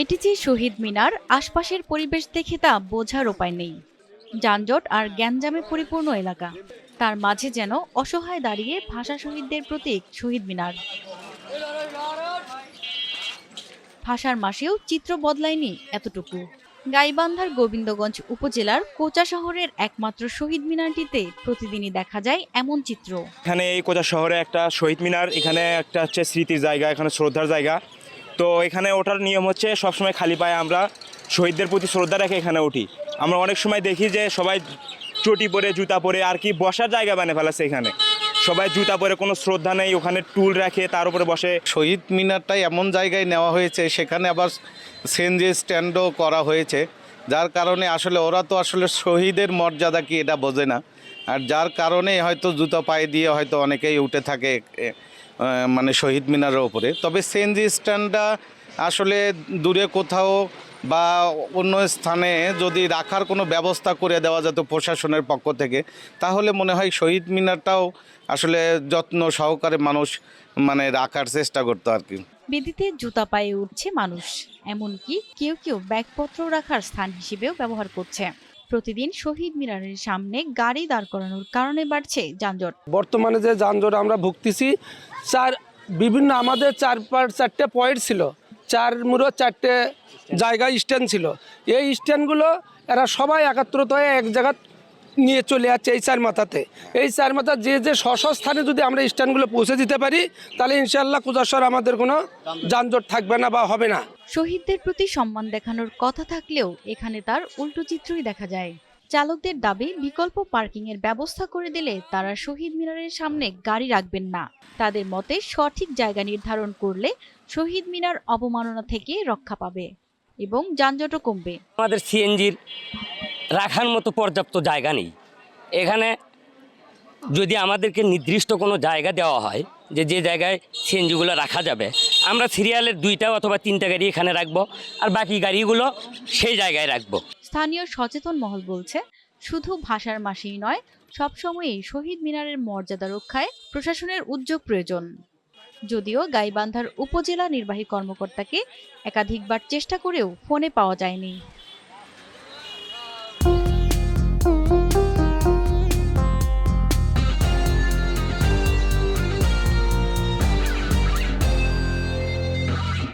এটি যে শহীদ মিনার, আশপাশের পরিবেশ দেখে তা বোঝার উপায় নেই। যানজট আর গ্যাঞ্জামে পরিপূর্ণ এলাকা। তার মাঝে যেন অসহায় দাঁড়িয়ে ভাষা শহীদদের প্রতীক শহীদ মিনার। ভাষার মাসেও চিত্র বদলায়নি এতটুকু। গাইবান্ধার গোবিন্দগঞ্জ উপজেলার কোচা শহরের একমাত্র শহীদ মিনারটিতে প্রতিদিনই দেখা যায় এমন চিত্র। এখানে এই কোচা শহরে একটা শহীদ মিনার, এখানে একটা হচ্ছে স্মৃতির জায়গা, এখানে শ্রদ্ধার জায়গা। তো এখানে ওঠার নিয়ম হচ্ছে সবসময় খালি পায়ে আমরা শহীদদের প্রতি শ্রদ্ধা রেখে এখানে উঠি। আমরা অনেক সময় দেখি যে সবাই চটি পরে, জুতা পরে আর কি বসার জায়গা বানিয়ে ফেলাছে এখানে। সবাই জুতা পরে কোনো শ্রদ্ধা নেই, ওখানে টুল রাখে, তার উপরে বসে। শহীদ মিনারটাই এমন জায়গায় নেওয়া হয়েছে, সেখানে আবার সিএনজি স্ট্যান্ডও করা হয়েছে। যার কারণে আসলে ওরা তো আসলে শহীদের মর্যাদা কি এটা বোঝে না। আর যার কারণে হয়তো জুতো পায়ে দিয়ে হয়তো অনেকেই উঠে থাকে মানে শহীদ মিনারের ওপরে। তবে সিএনজি স্ট্যান্ডটা আসলে দূরে কোথাও বা অন্য স্থানে যদি রাখার কোনো ব্যবস্থা করে দেওয়া যেত প্রশাসনের পক্ষ থেকে, তাহলে মনে হয় শহীদ মিনারটাও আসলে যত্ন সহকারে মানুষ মানে রাখার চেষ্টা করতো আর কি। বেদিতে জুতা পায়ে উঠছে মানুষ। এমনকি কেউ কেউ ব্যাগপত্র রাখার স্থান হিসেবেও ব্যবহার করছে। প্রতিদিন শহীদ মিনারের সামনে গাড়ি দাঁড় করানোর কারণে বাড়ছে যানজট। বর্তমানে যে যানজট আমরা ভুগতেছি, চার বিভিন্ন আমাদের চার পাঁচ চারটে পয়েন্ট ছিল। চার মুড়ো চারটে জায়গায় স্ট্যান্ড ছিল। এই স্ট্যান্ডগুলো এরা সবাই একাত্রত হয়ে এক জায়গা নিয়ে চলে যাচ্ছে এই চার মাথাতে। এই চার মাথা যে যে স্থানে যদি আমরা স্ট্যান্ডগুলো পৌঁছে দিতে পারি তাহলে ইনশাল্লাহ কুজাসর আমাদের কোনো যানজট থাকবে না বা হবে না। শহীদদের প্রতি সম্মান দেখানোর কথা থাকলেও এখানে তার উল্টো চিত্রই দেখা যায়। চালকদের দাবি বিকল্প পার্কিং এর ব্যবস্থা করে দিলে তারা শহীদ মিনারের সামনে গাড়ি রাখবেন না। তাদের মতে সঠিক জায়গা নির্ধারণ করলে শহীদ মিনার অবমাননা থেকে রক্ষা পাবে এবং যানজটও কমবে। আমাদের সিএনজির রাখার মতো পর্যাপ্ত জায়গা নেই। এখানে যদি আমাদেরকে নির্দিষ্ট কোনো জায়গা দেওয়া হয় যে যে জায়গায় সিএনজিগুলো রাখা যাবে, আমরা সিরিয়ালের দুইটা অথবা তিনটা গাড়ি এখানে রাখব আর বাকি গাড়িগুলো সেই জায়গায় রাখব। স্থানীয় সচেতন মহল বলছে, শুধু ভাষার মাসেই নয়, সবসময়ই শহীদ মিনারের মর্যাদা রক্ষায় প্রশাসনের উদ্যোগ প্রয়োজন। যদিও গাইবান্ধার উপজেলা নির্বাহী কর্মকর্তাকে একাধিকবার চেষ্টা করেও ফোনে পাওয়া যায়নি।